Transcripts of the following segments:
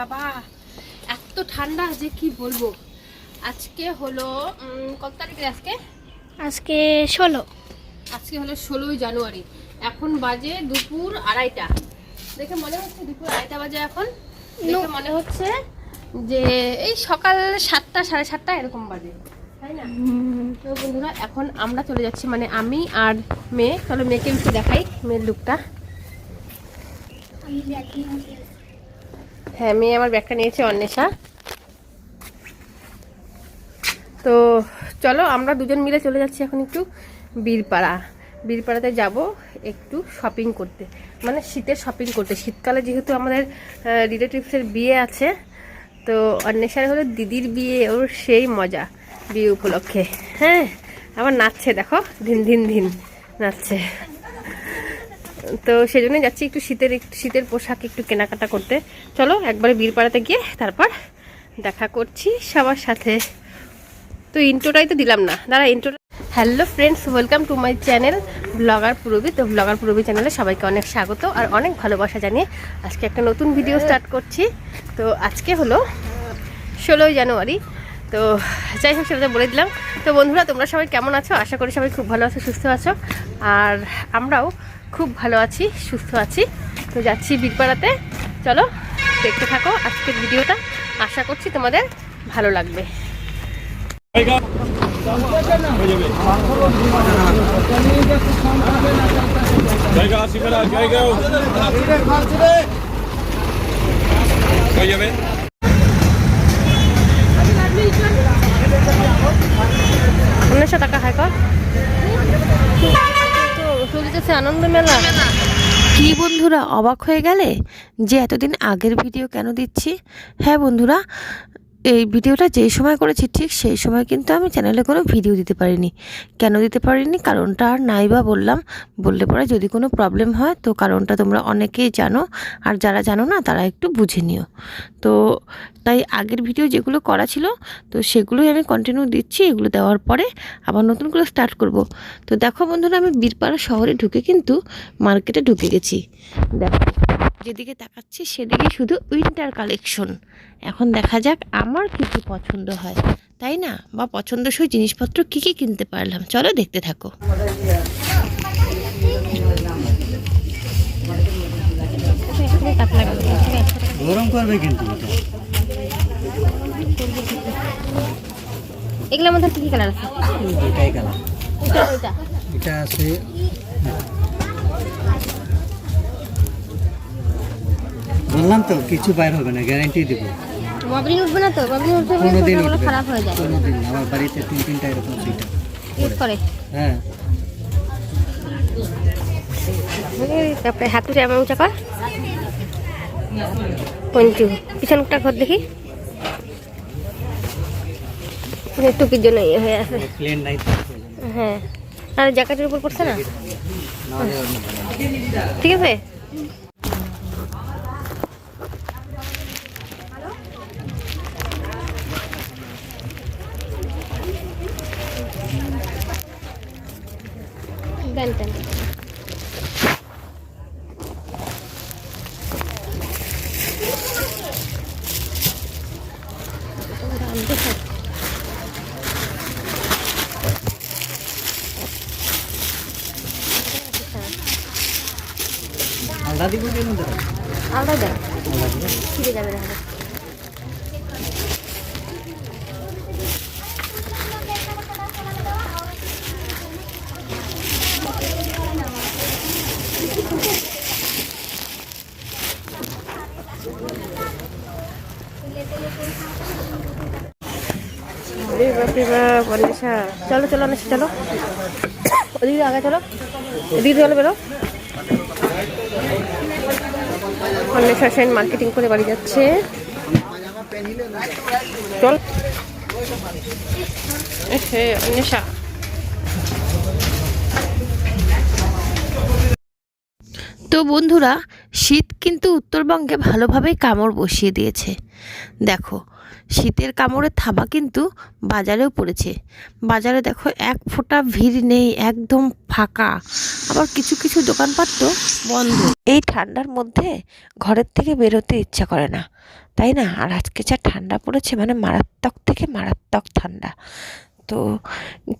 বাবা এত ঠান্ডা যে কি বলব? আজকে হলো কত তারিখে আজকে? আজকে ষোলো। আজকে হলো ষোলোই জানুয়ারি। এখন বাজে দুপুর আড়াইটা। দেখে মনে হচ্ছে দুপুর আড়াইটা বাজে এখন? দেখে মনে হচ্ছে যে এই সকাল সাতটা সাড়ে সাতটা এরকম বাজে। তাই না? তো বন্ধুরা এখন আমরা চলে যাচ্ছি মানে আমি আর মেয়ে চলো মেয়েকে একটু দেখাই মেয়ের লুকটা হ্যাঁ মেয়ে আমার ব্যাগটা নিয়েছে, অন্বেষা। তো চলো, আমরা দুজন মিলে চলে যাচ্ছি এখন একটু বীরপাড়া। বীরপাড়াতে যাব একটু শপিং করতে। মানে শীতের শপিং করতে। শীতকালে যেহেতু আমাদের রিলেটিভসের বিয়ে আছে, তো অন্বেষার হলো দিদির বিয়ে, ওর সেই মজা বিয়ে উপলক্ষে। হ্যাঁ আবার নাচছে, দেখো, ধিন ধিন ধিন, নাচছে। তো সেই জন্য যাচ্ছি একটু শীতের একটু শীতের পোশাক একটু কেনাকাটা করতে। চলো একবারে বীরপাড়াতে গিয়ে তারপর দেখা করছি সবার সাথে। তো ইন্ট্রোটাই তো দিলাম না। দাঁড়া intro hello friends welcome to my channel blogger Purabi তো ব্লগার পুরবি চ্যানেলে সবাইকে অনেক স্বাগত আর অনেক ভালোবাসা জানিয়ে আজকে একটা নতুন ভিডিও স্টার্ট করছি। তো আজকে হলো ষোলোই জানুয়ারি। তো যাই হোক, সেটা বলে দিলাম। তো বন্ধুরা, তোমরা সবাই কেমন আছো? আশা করি সবাই খুব ভালো আছো, সুস্থ আছো। আর আমরাও খুব ভালো আছি, সুস্থ আছি। তো যাচ্ছি বীরপাড়াতে চলো, দেখতে থাকো আজকের ভিডিওটা। আশা করছি তোমাদের ভালো লাগবে। উনিশশো টাকা হাই কর। চলতেছে আনন্দ মেলা? কি বন্ধুরা, অবাক হয়ে গেলে? যে এতদিন আগের ভিডিও কেন দিচ্ছি? হ্যাঁ বন্ধুরা এই ভিডিওটা যেই সময় করেছি ঠিক সেই সময় কিন্তু আমি চ্যানেলে কোনো ভিডিও দিতে পারিনি। কেন দিতে পারিনি? কারণটা আর নাই বা বললাম। বললে পরে যদি কোনো প্রবলেম হয় তো কারণটা তোমরা অনেকেই জানো। আর যারা জানো না তারা একটু বুঝে নিও। তো তাই আগের ভিডিও যেগুলো করা ছিল, তো সেগুলোই আমি কন্টিনিউ দিচ্ছি। এগুলো দেওয়ার পরে আবার নতুন করে স্টার্ট করব। তো দেখো বন্ধুরা, আমি বীরপাড়া শহরে ঢুকে কিন্তু মার্কেটে ঢুকে গেছি। দেখো। যেদিকে তাকাচ্ছি সেদিকে শুধু উইন্টার কালেকশন এখন দেখা যাক আমার কী কী পছন্দ হয়। তাই না? বা পছন্দসই জিনিসপত্র কী কী কিনতে পারলাম? চলো দেখতে থাকো। গরম করবে কিন্তু। এগুলোর মধ্যে কি কালার আছে? এটাই কালার এটা। এটা আছে বললাম তো কিছু বাইর হবে না গ্যারান্টি দিব। উঠবে না তো? উঠবে উঠবে খারাপ হয়ে যায়। কোনোদিন না। আমার বাড়িতে তিন তিনটা এরকম দুইটা ইউজ করে। হ্যাঁ। তারপরে হাতুড়ে আমার উঁচা কর। পঞ্চু পিছনটা ঘর দেখি। টুপির জন্য ইয়ে হয়ে আছে। হ্যাঁ। আর জ্যাকেটের উপর পড়ছে না? না। ঠিক আছে দেন দেন আলাদা দিব কেন দাদা আলাদা দেন ছিঁড়ে যাবে না আরে বাপরে চলো চলো অনিশা চলো। ওদিকে আগে চলো, এদিকে চলো, বেরো। অন্বেষা সেন মার্কেটিং করে বাড়ি যাচ্ছে। চল। অন্বেষা। তো বন্ধুরা, শীত কিন্তু উত্তরবঙ্গে ভালোভাবেই কামড় বসিয়ে দিয়েছে। দেখো শীতের কামড়ে থাবা কিন্তু বাজারেও পড়েছে। বাজারে দেখো এক ফোঁটা ভিড় নেই, একদম ফাঁকা। আবার কিছু কিছু দোকানপাট তো বন্ধ। এই ঠান্ডার মধ্যে ঘরের থেকে বেরোতে ইচ্ছা করে না। তাই না? আর আজকে যা ঠান্ডা পড়েছে মানে মারাত্মক থেকে মারাত্মক ঠান্ডা। তো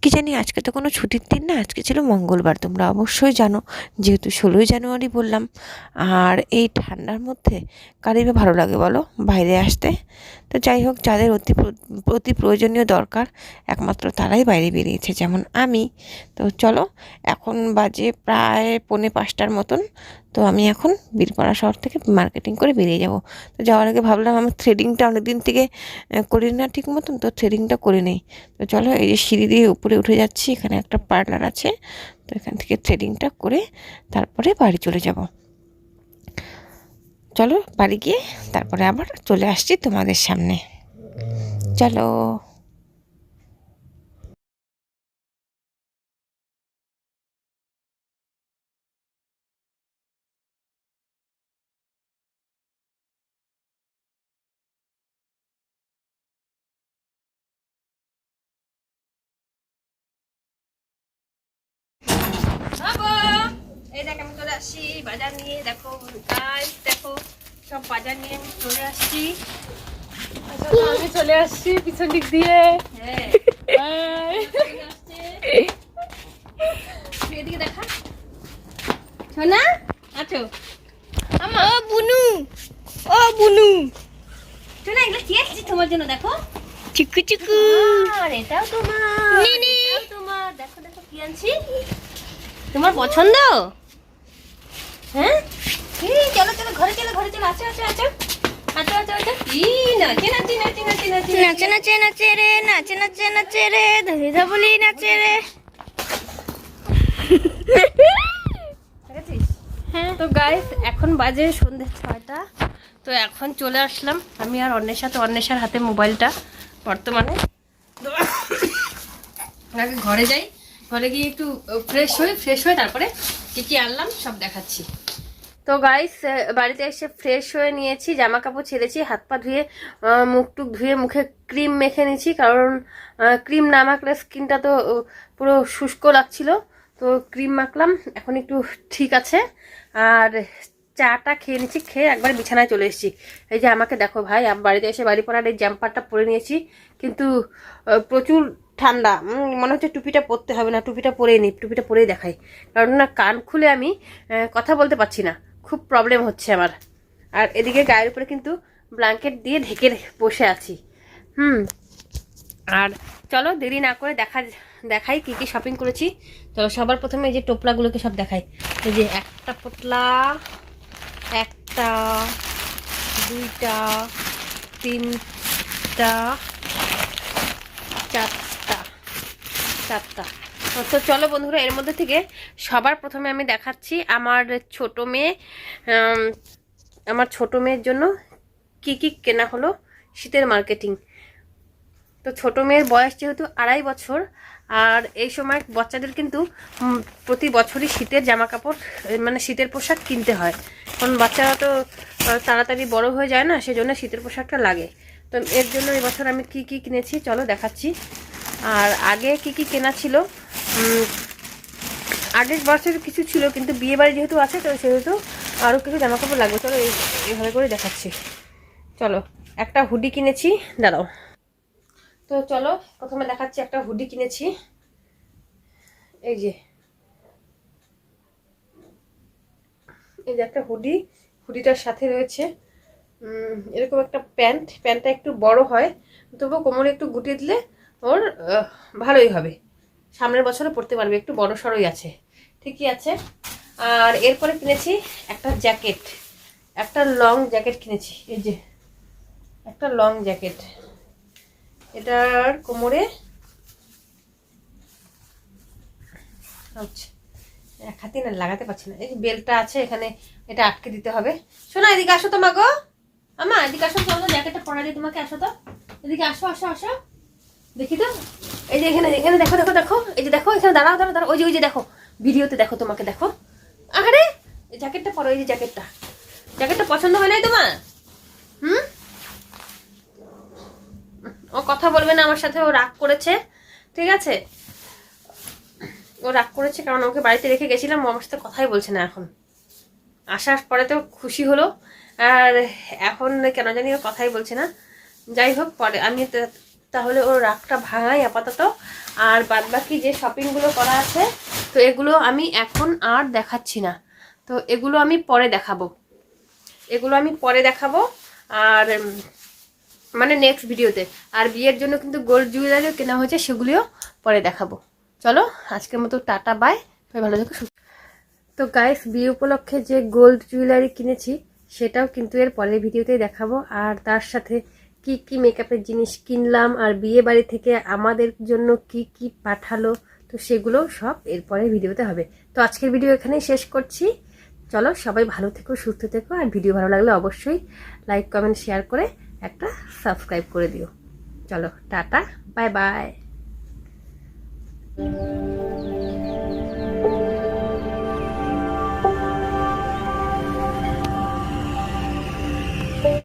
কি জানি, আজকে তো কোনো ছুটির দিন না, আজকে ছিল মঙ্গলবার, তোমরা অবশ্যই জানো। যেহেতু ষোলোই জানুয়ারি বললাম, আর এই ঠান্ডার মধ্যে কারই বা ভালো লাগে বলো, বাইরে আসতে? তো যাই হোক, যাদের অতি অতি প্রয়োজনীয় দরকার, একমাত্র তারাই বাইরে বেরিয়েছে, যেমন আমি। তো চলো, এখন বাজে প্রায় পৌনে পাঁচটার মতন, তো আমি এখন বীরপাড়া শহর থেকে মার্কেটিং করে বেরিয়ে যাব। তো যাওয়ার আগে ভাবলাম, আমার থ্রেডিংটা অনেক দিন থেকে করি না ঠিক মতন, তো থ্রেডিংটা করে নেই। তো চলো এই যে সিঁড়ি দিয়ে উপরে উঠে যাচ্ছি, এখানে একটা পার্লার আছে। তো এখান থেকে থ্রেডিংটা করে তারপরে বাড়ি চলে যাব। চলো বাড়ি গিয়ে তারপরে আবার চলে আসছি তোমাদের সামনে। চলো। এই দেখ আমি চলে আসছি বাজার নিয়ে। দেখো গাইস দেখো সব বাজার নিয়ে আমি চলে আসছি। আসলে আমি চলে আসছি পিছন দিক দিয়ে। হ্যাঁ। এদিকে দেখা। সোনা? আছো? ও বুনু। ও বুনু। সোনা এগুলো কি আসছে তোমার জন্য দেখো? চিকু চিকু। আর এটাও তোমার। তোমার। দেখো দেখো কি আনছি। তোমার পছন্দ? হ্যাঁ? এই, চলো চলো ঘরে চলো ঘরে চলো আছো আছো আছো। আছো আছো আছো। ই নাচে নাচে নাচে নাচে নাচে নাচে। নাচে নাচে রে নাচে নাচে নাচে রে ধরে ধবলি নাচে রে। দেখেছিস? তো গাইস এখন বাজে সন্ধ্যে ছয়টা। তো এখন চলে আসলাম। আমি আর অন্যের সাথে অন্বেষার হাতে মোবাইলটা বর্তমানে। আগে ঘরে যাই। ঘরে গিয়ে একটু ফ্রেশ হয়ে ফ্রেশ হয়ে তারপরে কী কী আনলাম সব দেখাচ্ছি। তো গাইস বাড়িতে এসে ফ্রেশ হয়ে নিয়েছি জামা কাপড় ছেড়েছি, হাত পা ধুয়ে মুখ টুক ধুয়ে মুখে ক্রিম মেখে নিয়েছি, কারণ ক্রিম না মাখলে স্কিনটা তো পুরো শুষ্ক লাগছিল। তো ক্রিম মাখলাম, এখন একটু ঠিক আছে। আর চাটা খেয়ে নিচ্ছি খেয়ে একবার বিছানায় চলে এসেছি। এই যে আমাকে দেখো ভাই, আমি বাড়িতে এসে বাড়ি পরার এই জাম্পারটা পরে নিয়েছি, কিন্তু প্রচুর ঠান্ডা। মনে হচ্ছে টুপিটা পরতে হবে না, টুপিটা পরেই নিই, টুপিটা পরেই দেখাই। কারণ না, কান খুলে আমি কথা বলতে পারছি না। খুব প্রবলেম হচ্ছে আমার। আর এদিকে গায়ের উপরে কিন্তু ব্ল্যাঙ্কেট দিয়ে ঢেকে বসে আছি। হুম। আর চলো, দেরি না করে দেখা, দেখাই কি কি শপিং করেছি। চলো, সবার প্রথমে এই যে টোপলাগুলোকে সব দেখাই। এই যে একটা পোটলা একটা, দুইটা, তিনটা, চারটা চারটা। তো চলো বন্ধুরা, এর মধ্যে থেকে সবার প্রথমে আমি দেখাচ্ছি আমার ছোট মেয়ে আমার ছোট মেয়ের জন্য কি কি কেনা হলো শীতের মার্কেটিং তো ছোট মেয়ের বয়স যেহেতু আড়াই বছর আর এই সময় বাচ্চাদের কিন্তু প্রতি বছরই শীতের জামা কাপড় মানে শীতের পোশাক কিনতে হয়। কারণ বাচ্চারা তো তাড়াতাড়ি বড় হয়ে যায় না, সেজন্য শীতের পোশাকটা লাগে। তো এর জন্য এবছর আমি কি কি কিনেছি, চলো দেখাচ্ছি। আর আগে কি কি কেনা ছিল? আগের বছর কিছু ছিল, কিন্তু বিয়ে বাড়ি যেহেতু আছে, তো সেহেতু আরও কিছু জামা কাপড় লাগবে। চলো এই এইভাবে করে দেখাচ্ছি। চলো, একটা হুডি কিনেছি, দাঁড়াও। তো চলো, প্রথমে দেখাচ্ছি একটা হুডি কিনেছি। এই যে। এই যে একটা হুডি, হুডিটার সাথে রয়েছে। এরকম একটা প্যান্ট, প্যান্টটা একটু বড় হয় তবুও কোমরে একটু গুটিয়ে দিলে ওর ভালোই হবে। সামনের বছরে পড়তে পারবে, একটু বড় সড়ই আছে, ঠিকই আছে। আর এরপরে কিনেছি একটা জ্যাকেট, একটা লং জ্যাকেট কিনেছি, এই যে, একটা লং জ্যাকেট। এটার কোমরে আচ্ছা, এক হাতে না লাগাতে পারছি না। এই বেলটা আছে এখানে এটা আটকে দিতে হবে। শোনো এদিকে আসো তো মাগো আমা এদিকে আসো চলো জ্যাকেটটা পরা দিই তোমাকে আসো তো। এদিকে আসো আসো আসো। দেখি তো। এই যে এখানে এখানে দেখো দেখো দেখো। এই যে দেখো এখানে দাঁড়াও দাঁড়াও দাঁড়াও। ওই যে ওই যে দেখো ভিডিওতে দেখো তোমাকে দেখো। আরে জ্যাকেটটা পরো এই যে জ্যাকেটটা। জ্যাকেটটা পছন্দ হয় নাই তোমার? হুম? ও কথা বলবে না, আমার সাথে ও রাগ করেছে, ঠিক আছে? ও রাগ করেছে কারণ ওকে বাড়িতে রেখে গেছিলাম, ও আমার সাথে কথাই বলছে না এখন। আসার পরে তো খুশি হলো, আর এখন কেন জানি ও কথাই বলছে না। যাই হোক, পরে আমি তাহলে ওর রাগটা ভাঙাই আপাতত। আর বাদ বাকি যে শপিংগুলো করা আছে, তো এগুলো আমি এখন আর দেখাচ্ছি না। তো এগুলো আমি পরে দেখাবো। এগুলো আমি পরে দেখাবো, আর মানে নেক্সট ভিডিওতে। আর বিয়ের জন্য কিন্তু গোল্ড জুয়েলারিও কেনা হয়েছে, সেগুলিও পরে দেখাবো। চলো, আজকের মতো টাটা বাই সবাই ভালো থেকো তো গাইস বিয়ে উপলক্ষে যে গোল্ড জুয়েলারি কিনেছি, সেটাও কিন্তু এর পরের ভিডিওতেই দেখাবো। আর তার সাথে কি কি মেকআপের জিনিস কিনলাম, আর বিয়ে বাড়ি থেকে আমাদের জন্য কি কি পাঠালো, তো সেগুলো সব এর পরের ভিডিওতে হবে। তো আজকের ভিডিও এখানেই শেষ করছি। চলো, সবাই ভালো থেকো, সুস্থ থেকো। আর ভিডিও ভালো লাগলে অবশ্যই লাইক কমেন্ট শেয়ার করে একটা সাবস্ক্রাইব করে দিও। চলো টাটা বাই বাই।